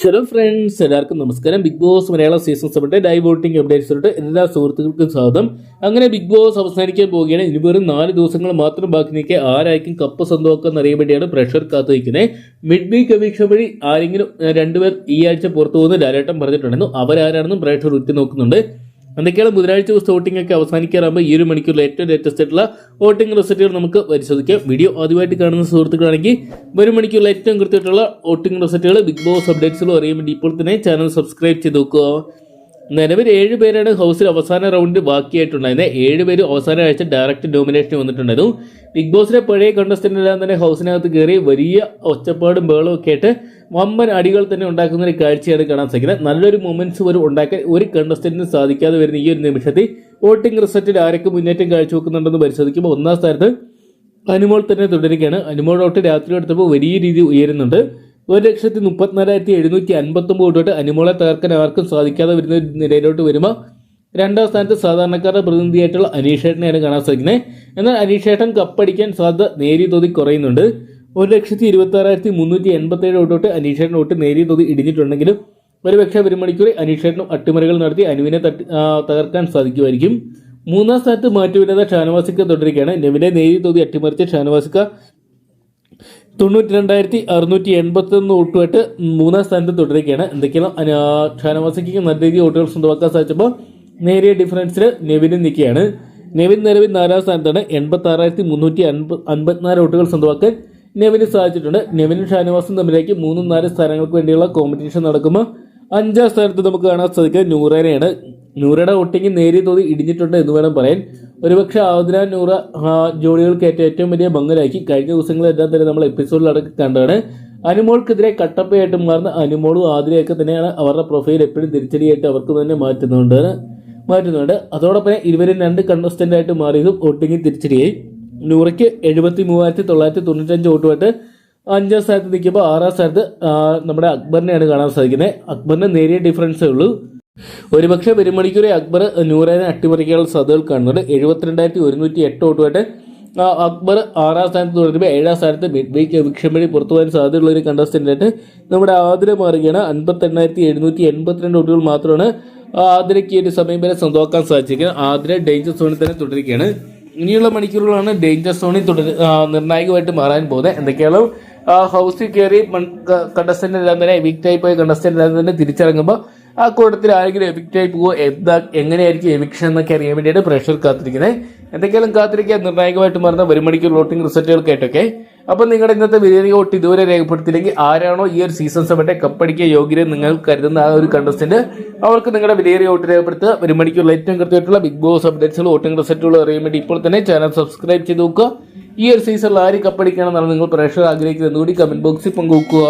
Hello friends എല്ലാവർക്കും നമസ്കാരം. Big boss Malayalam season സെവന്റെ ലൈവ് വോട്ടിംഗ് അപ്ഡേറ്റ്സിലോട്ട് എല്ലാ സുഹൃത്തുക്കൾക്കും സ്വാഗതം. അങ്ങനെ ബിഗ് ബോസ് അവസാനിക്കാൻ പോവുകയാണ്. ഇനി വെറും നാല് ദിവസങ്ങൾ മാത്രം ബാക്കി നിൽക്കെ ആരായിരിക്കും കപ്പ് സ്വന്തമാക്കുക എന്നറിയാൻ വേണ്ടിയാണ് പ്രഷർ കാത്തിരിക്കുന്നത് മിഡ് വീക്ക് അപേക്ഷ വഴി ആരെങ്കിലും രണ്ടുപേർ ഈ ആഴ്ച പുറത്തു പോകുന്ന ലാലേട്ടം പറഞ്ഞിട്ടുണ്ടായിരുന്നു. അവരാരാണെന്നും പ്രേക്ഷകർ ഉറ്റുനോക്കുന്നുണ്ട് എന്തൊക്കെയാണ് ബുധനാഴ്ച ദിവസം വോട്ടിംഗ് ഒക്കെ അവസാനിക്കാറാകുമ്പോൾ ഈ ഒരു മണിക്കൂറിൽ ഏറ്റവും ലേറ്റസ്റ്റ് ആയിട്ടുള്ള വോട്ടിംഗ് റിസൾട്ടുകൾ നമുക്ക് പരിശോധിക്കാം. വീഡിയോ ആദ്യമായിട്ട് കാണുന്ന സുഹൃത്തുക്കളാണെങ്കിൽ വരും മണിക്കൂറിൽ ഏറ്റവും കൃത്യമായിട്ടുള്ള വോട്ടിംഗ് റിസൾട്ടുകൾ ബിഗ് ബോസ് അപ്ഡേറ്റ്സുകളും അറിയാൻ വേണ്ടി ഇപ്പോൾ തന്നെ ചാനൽ സബ്സ്ക്രൈബ് ചെയ്ത് നോക്കുക. നിലവിൽ ഏഴ് പേരാണ് ഹൗസിൽ അവസാന റൗണ്ട് ബാക്കിയായിട്ടുണ്ടായിരുന്നത് ഏഴ് പേര് അവസാന ആഴ്ച ഡയറക്റ്റ് ഡോമിനേഷൻ വന്നിട്ടുണ്ടായിരുന്നു. ബിഗ് ബോസിലെ പഴയ കണ്ടസ്റ്റന്റ് എല്ലാം തന്നെ ഹൗസിനകത്ത് കയറി വലിയ ഒച്ചപ്പാടും ബഹളവും ഒക്കെ ആയിട്ട് വമ്പൻ അടികൾ തന്നെ ഉണ്ടാക്കുന്ന ഒരു കാഴ്ചയാണ് കാണാൻ സാധിക്കുന്നത്. നല്ലൊരു മൊമെന്റ്സ് ഒരു ഉണ്ടാക്കാൻ ഒരു കണ്ടസ്റ്റന്റിനും സാധിക്കാതെ വരുന്ന ഈ ഒരു നിമിഷത്തിൽ വോട്ടിംഗ് റിസൾട്ടിൽ ആരൊക്കെ മുന്നേറ്റം കാഴ്ചവെക്കുന്നുണ്ടെന്ന് പരിശോധിക്കുമ്പോൾ ഒന്നാം സ്ഥാനത്ത് അനുമോൾ തന്നെ തുടരുകയാണ്. അനുമോൾ വോട്ട് രാത്രി എടുത്തപ്പോൾ വലിയ രീതിയിൽ ഉയരുന്നുണ്ട്. ഒരു ലക്ഷത്തി മുപ്പത്തിനാലായിരത്തി എഴുന്നൂറ്റി അൻപത്തൊമ്പത് തൊട്ട് അനുമോളെ തകർക്കാൻ ആർക്കും സാധിക്കാതെ വരുന്ന ഒരു നിലയിലോട്ട് വരുമ്പോൾ രണ്ടാം സ്ഥാനത്ത് സാധാരണക്കാരുടെ പ്രതിനിധിയായിട്ടുള്ള അനീഷേട്ടനെയാണ് കാണാൻ സാധിക്കുന്നത്. എന്നാൽ അനീഷേട്ടൻ കപ്പടിക്കാൻ സാധ്യത നേരിയ തോതിൽ കുറയുന്നുണ്ട്. ഒരു ലക്ഷത്തി ഇരുപത്തി ആറായിരത്തി മുന്നൂറ്റി എൺപത്തി ഏഴ് തൊട്ട് അനീഷേട്ടൻ വോട്ട് നേരിയ തോതിൽ ഇടിഞ്ഞിട്ടുണ്ടെങ്കിലും ഒരുപക്ഷെ ഒരു മണിക്കൂർ അനീഷേട്ടനും അട്ടിമറികൾ നടത്തി അനുവിനെ തട്ടി തകർക്കാൻ സാധിക്കുമായിരിക്കും. മൂന്നാം സ്ഥാനത്ത് മാറ്റുവില്ലാതെ ഷാനവാസിക്ക തുടരുകയാണ്. നെവിനെ നേരിയ തോതി അട്ടിമറിച്ച് ഷാനവാസിക്ക തൊണ്ണൂറ്റി രണ്ടായിരത്തി അറുന്നൂറ്റി എൺപത്തി ഒന്ന് വോട്ടുമായിട്ട് മൂന്നാം സ്ഥാനത്ത് തുടരുകയാണ്. എന്തൊക്കെയാണ്? ഷാനവാസിക്ക് നല്ല രീതിയിൽ വോട്ടുകൾ സ്വന്തമാക്കാൻ സാധിച്ചപ്പോൾ നേരിയ ഡിഫറൻസിൽ നെവിനും നിൽക്കുകയാണ്. നെവിൻ നിലവിൽ നാലാം സ്ഥാനത്താണ്. എൺപത്തി ആറായിരത്തി മുന്നൂറ്റി അൻപത് അൻപത്തിനാല് വോട്ടുകൾ സ്വന്തമാക്കാൻ നെവിന് സാധിച്ചിട്ടുണ്ട്. നെവിനും ഷാനവാസും തമ്മിലേക്ക് മൂന്നും നാല് സ്ഥാനങ്ങൾക്ക് വേണ്ടിയുള്ള കോമ്പറ്റീഷൻ നടക്കുമ്പോൾ അഞ്ചാം സ്ഥാനത്ത് നമുക്ക് കാണാൻ സാധിക്കുക നൂറേനെയാണ്. നൂറയുടെ വോട്ടിംഗ് നേരിയ തോതിൽ ഇടിഞ്ഞിട്ടുണ്ട് എന്ന് വേണം പറയാൻ. ഒരുപക്ഷെ ആവുദ്ര നൂറ ആ, ഏറ്റവും വലിയ മങ്ങലാക്കി കഴിഞ്ഞ ദിവസങ്ങളെല്ലാം തന്നെ നമ്മൾ എപ്പിസോഡിലടക്കം കണ്ടാണ് അനുമോൾക്കെതിരെ കട്ടപ്പയായിട്ട് മാറുന്ന അനുമോളും ആതിരയൊക്കെ തന്നെയാണ് അവരുടെ പ്രൊഫൈൽ എപ്പോഴും തിരിച്ചടിയായിട്ട് അവർക്ക് തന്നെ മാറ്റുന്നുണ്ട്. മാറ്റുന്നുണ്ട്. അതോടൊപ്പം ഇരുവരും രണ്ട് കണ്ടസ്റ്റന്റ് ആയിട്ട് മാറിയതും വോട്ടിംഗ് തിരിച്ചടിയായി. നൂറയ്ക്ക് എഴുപത്തി മൂവായിരത്തി തൊള്ളായിരത്തി തൊണ്ണൂറ്റഞ്ച് വോട്ടുമായിട്ട് അഞ്ചാം സ്ഥാനത്ത് നിൽക്കുമ്പോൾ ആറാം സ്ഥാനത്ത് നമ്മുടെ അക്ബറിനെയാണ് കാണാൻ സാധിക്കുന്നത്. അക്ബറിന് നേരിയ ഡിഫറൻസേ ഉള്ളൂ. ഒരുപക്ഷെ പെരുമണിക്കൂറെ അക്ബർ നൂറേനെ അട്ടിമറിക്കാനുള്ള സാധ്യതകൾ കാണുന്നുണ്ട്. എഴുപത്തിരണ്ടായിരത്തി ഒരുന്നൂറ്റി എട്ട് വോട്ടുമായിട്ട് അക്ബർ ആറാം സ്ഥാനത്ത് തുടരുമ്പോൾ ഏഴാം സ്ഥാനത്ത് മിഡ് വീക്ക് എവിക്ഷൻ വഴി പുറത്തു പോകാൻ സാധ്യതയുള്ള ഒരു കണ്ടസ്റ്റന്റായിട്ട് നമ്മുടെ ആതിര മാറുകയാണ്. അൻപത്തി എണ്ണായിരത്തി എഴുന്നൂറ്റി എൺപത്തിരണ്ട് വോട്ടുകൾ മാത്രമാണ് ആതിരയ്ക്ക് ഒരു സമയം വരെ സ്വന്തമാക്കാൻ സാധിച്ചിരിക്കുന്നത് ആതിര ഡേഞ്ചർ സോണിൽ തന്നെ തുടരുകയാണ്. ഇനിയുള്ള മണിക്കൂറുകളാണ് ഡേഞ്ചർ സോണിൽ തുടർ നിർണായകമായിട്ട് മാറാൻ പോകുന്നത്. എന്തൊക്കെയാണ്? ഹൗസിൽ കയറി കണ്ടസ്റ്റന്റ് എല്ലാം തന്നെ എവിക്റ്റ് ആയി പോയ കണ്ടസ്റ്റന്റ് എല്ലാം തന്നെ തിരിച്ചിറങ്ങുമ്പോൾ ആ കൂട്ടത്തിൽ ആരെങ്കിലും എവിക്റ്റ് ആയി പോകുമോ എന്താ എങ്ങനെയായിരിക്കും എവിക്ഷൻ എന്നൊക്കെ അറിയാൻ വേണ്ടിയിട്ട് പ്രഷർ കാത്തിരിക്കുന്നത്. എന്തൊക്കെയാലും കാത്തിരിക്കാൻ നിർണായകമായിട്ട് മാറുന്ന ഒരു മണിക്കൂർ വോട്ടിംഗ് റിസൾട്ടുകൾക്കായിട്ടൊക്കെ അപ്പം നിങ്ങളുടെ ഇന്നത്തെ വിജയ വോട്ട് ഇതുവരെ രേഖപ്പെടുത്തിയില്ലെങ്കിൽ ആരാണോ ഈ ഒരു സീസൺ സെവന്റെ കപ്പടിക്കുക യോഗ്യത നിങ്ങൾ കരുതുന്ന ആ ഒരു കണ്ടസ്റ്റന്റ് അവർക്ക് നിങ്ങളുടെ വിലയേറിയ വോട്ട് രേഖപ്പെടുത്തുക. ഒരു മണിക്കൂർ ഏറ്റവും കൃത്യമായിട്ടുള്ള ബിഗ് ബോസ് അപ്ഡേറ്റ്സുകൾ വോട്ടിംഗ് റിസൾട്ടുകൾ അറിയാൻ വേണ്ടി ഇപ്പോൾ തന്നെ ചാനൽ സബ്സ്ക്രൈബ് ചെയ്ത് നോക്കുക. ഈ ഒരു സീസണിൽ ആര് കപ്പടിക്കണമെന്നാണ് നിങ്ങൾ പ്രേക്ഷകർ ആഗ്രഹിക്കുന്നത് കൂടി കമന്റ് ബോക്സിൽ പങ്കുവെക്കുക.